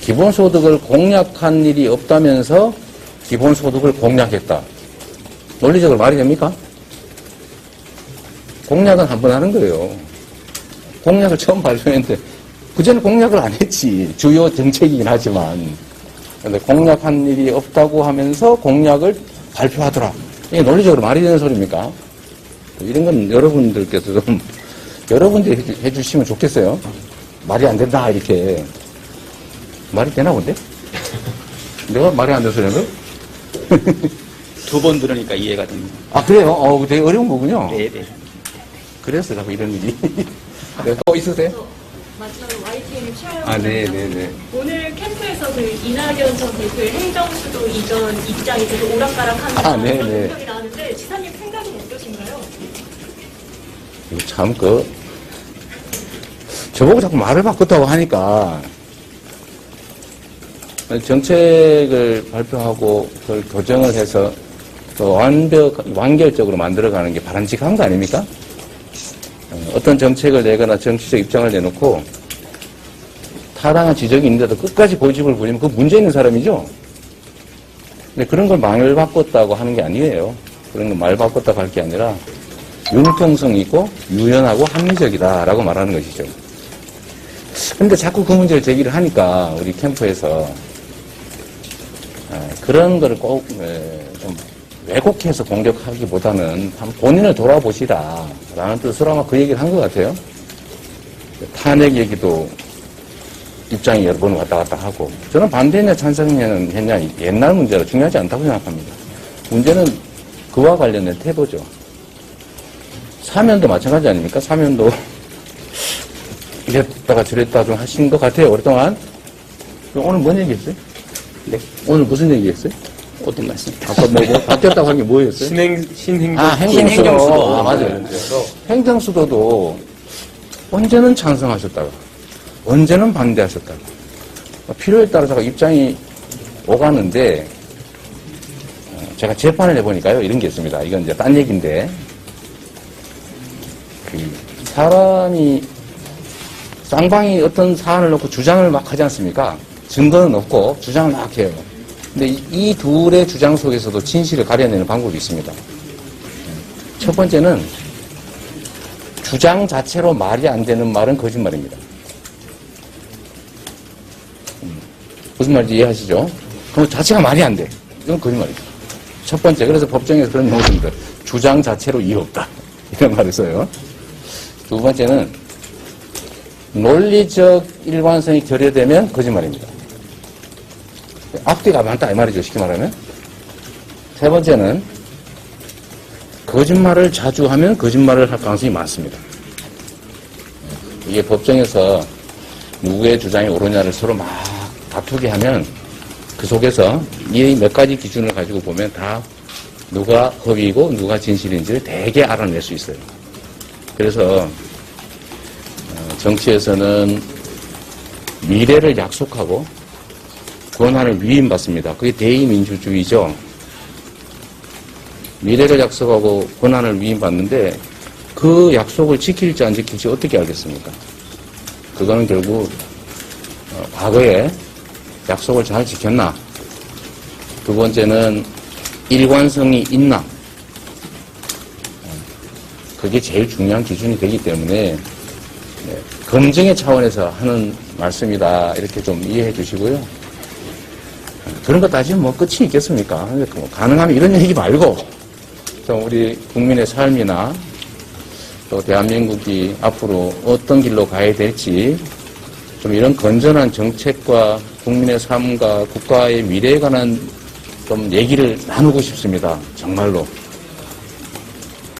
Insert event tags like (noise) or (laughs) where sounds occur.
기본소득을 공약한 일이 없다면서 기본소득을 공약했다. 논리적으로 말이 됩니까? 공약은 한 번 하는 거예요. 공약을 처음 발표했는데, 그전에 공약을 안 했지. 주요 정책이긴 하지만. 근데 공약한 일이 없다고 하면서 공약을 발표하더라. 이게 논리적으로 말이 되는 소리입니까? 이런 건 여러분들께서 좀, 여러분들이 해주- 해주시면 좋겠어요. 말이 안 된다, 이렇게. 말이 되나 본데? (laughs) 내가 말이 안 돼서 그런 거? 두번 들으니까 이해가 됩니다. 아, 그래요? 어, 되게 어려운 거군요. 네, 네. 그래서 자꾸 이런 일이. (laughs) 네, 또 있으세요? 마지막으로 YTN 최하영 아, 네, 네, 네. 오늘 캠프에서 그 이낙연 전 대표의 행정수도 이전 입장이 되게 오락가락하는 아, 네, 그런 네. 생각이 나는데 지사님 생각은 어떠신가요? 이거 참, 그, 저보고 자꾸 말을 바꿨다고 하니까, 정책을 발표하고 그걸 교정을 해서 또 완벽, 완결적으로 만들어가는 게 바람직한 거 아닙니까? 어, 어떤 정책을 내거나 정치적 입장을 내놓고 타당한 지적이 있는데도 끝까지 고집을 부리면 그 문제 있는 사람이죠? 근데 그런 걸 말 바꿨다고 하는 게 아니에요. 그런 걸 말 바꿨다고 할 게 아니라 융통성 있고 유연하고 합리적이다라고 말하는 것이죠. 근데 자꾸 그 문제를 제기를 하니까 우리 캠프에서 아, 그런 거를 꼭좀 왜곡해서 공격하기보다는 본인을 돌아보시라 라는 뜻으로 아마 그 얘기를 한 것 같아요. 탄핵 얘기도 입장이 여러 번 왔다 갔다 하고 저는 반대냐 찬성했냐 옛날 문제라 중요하지 않다고 생각합니다. 문제는 그와 관련된 태도죠. 사면도 마찬가지 아닙니까? 사면도 (laughs) 이랬다가 저랬다 좀 하신 것 같아요, 오랫동안. 오늘 뭔 얘기 했어요? 네. 오늘 무슨 얘기 했어요? 어떤 말씀? 아까 뭐, 뭐 바뀌었다고 한 게 뭐였어요? 신행, 신행정. 아, 행정수도. 신행정 수도. 아, 맞아요. 행정 수도도 언제는 찬성하셨다가, 언제는 반대하셨다가, 필요에 따라서 입장이 오가는데, 어, 제가 재판을 해보니까요, 이런 게 있습니다. 이건 이제 딴 얘기인데, 그, 사람이, 쌍방이 어떤 사안을 놓고 주장을 막 하지 않습니까? 증거는 없고, 주장을 막 해요. 근데 이, 이 둘의 주장 속에서도 진실을 가려내는 방법이 있습니다. 첫 번째는 주장 자체로 말이 안 되는 말은 거짓말입니다. 음, 무슨 말인지 이해하시죠? 그럼 자체가 말이 안 돼. 이건 거짓말이죠. 첫 번째, 그래서 법정에서 그런 용어 씁니다. 주장 자체로 이유 없다. (laughs) 이런 말을 써요. 두 번째는 논리적 일관성이 결여되면 거짓말입니다. 앞뒤가 많다 이 말이죠. 쉽게 말하면. 세 번째는 거짓말을 자주 하면 거짓말을 할 가능성이 많습니다. 이게 법정에서 누구의 주장이 옳으냐를 서로 막 다투게 하면 그 속에서 이 몇 가지 기준을 가지고 보면 다 누가 허위이고 누가 진실인지를 대개 알아낼 수 있어요. 그래서 어, 정치에서는 미래를 약속하고 권한을 위임받습니다. 그게 대의민주주의죠. 미래를 약속하고 권한을 위임받는데 그 약속을 지킬지 안 지킬지 어떻게 알겠습니까? 그거는 결국 어, 과거에 약속을 잘 지켰나? 두 번째는 일관성이 있나? 어, 그게 제일 중요한 기준이 되기 때문에 네, 검증의 차원에서 하는 말씀이다 이렇게 좀 이해해 주시고요. 그런 거 따지면 뭐 끝이 있겠습니까? 뭐 가능하면 이런 얘기 말고 좀 우리 국민의 삶이나 또 대한민국이 앞으로 어떤 길로 가야 될지 좀 이런 건전한 정책과 국민의 삶과 국가의 미래에 관한 좀 얘기를 나누고 싶습니다. 정말로.